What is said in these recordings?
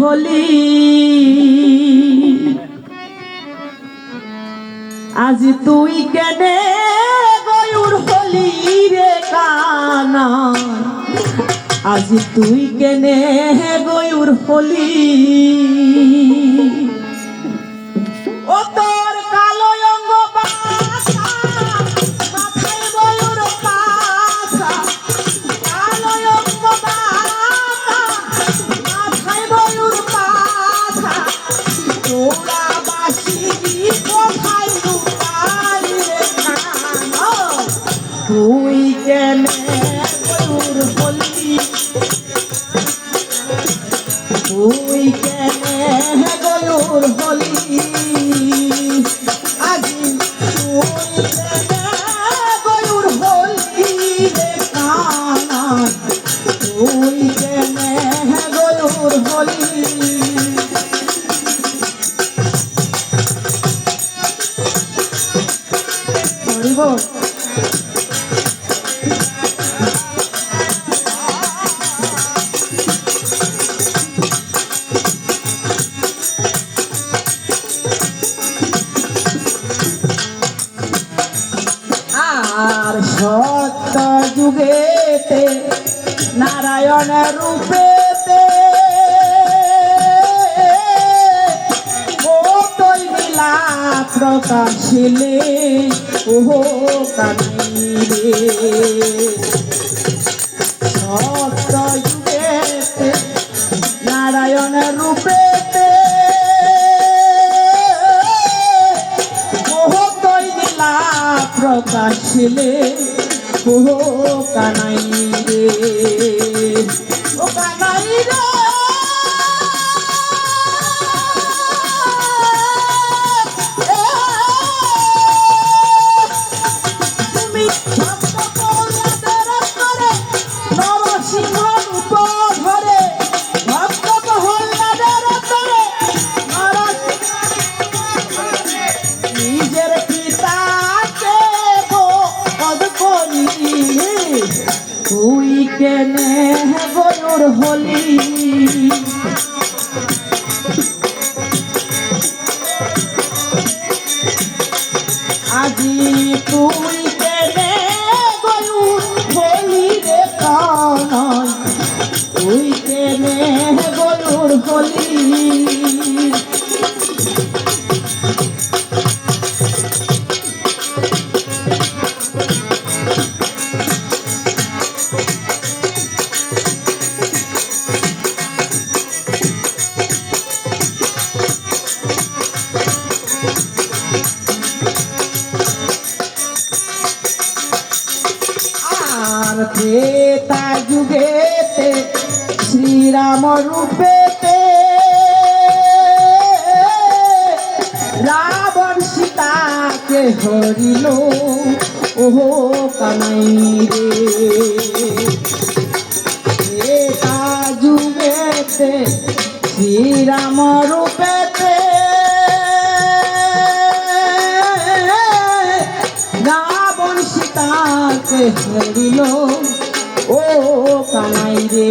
হলি। আজ তুই কেনে গয়ুর হলি রে কানা? আজ তুই কেনে গয়ুর হলি? ও তোর তুই কেনে গয়ুর হলি আজি তুই কেনে গয়ুর হলি কানা তুই যুগেতে নারায়ণ রূপেতে। কতই নীলা প্রকাশিলে ওহো কানি রে সত্য যুগেতে নারায়ণ দিলা প্রকাশিলে কানাই রে। ও কানাই রে। তুই কেনে গয়ুর হলি? আজি তুই কেনে গয়ুর হলি রে তুই কেনে গয়ুর হলি? শ্রীরাম রূপেতে রাবণ সীতাকে হরিল ওহো কানাই রে। যুগেতে শ্রীরাম রূপেতে রাবণ সীতাকে হরিল ও কানাই রে।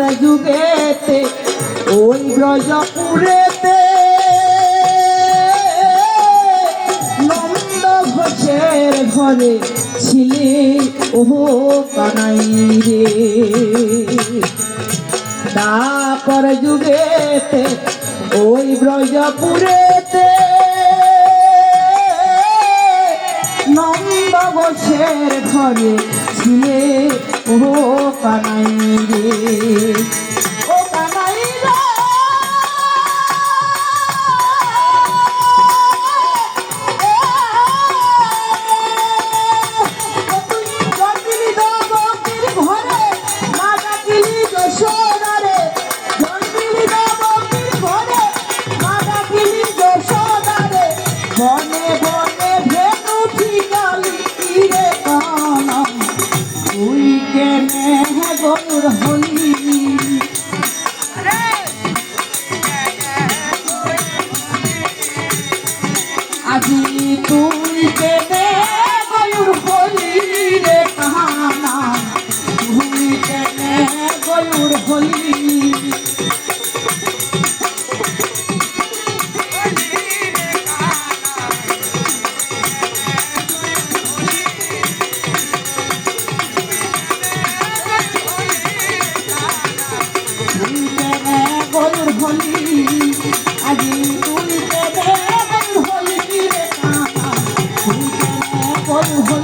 কর যুগেতে, ওই ব্রজপুরেতে নন্দ ঘোষের ঘরে ছিলে ও কানাই রে। তারপর যুগেতে, ওই ব্রজপুরেতে নন্দ ঘোষের ঘরে দিলে ও কানাই রে ঠাকুর হলি গরুর হলি আজি তুলতে গরুর হলি গরুর হলি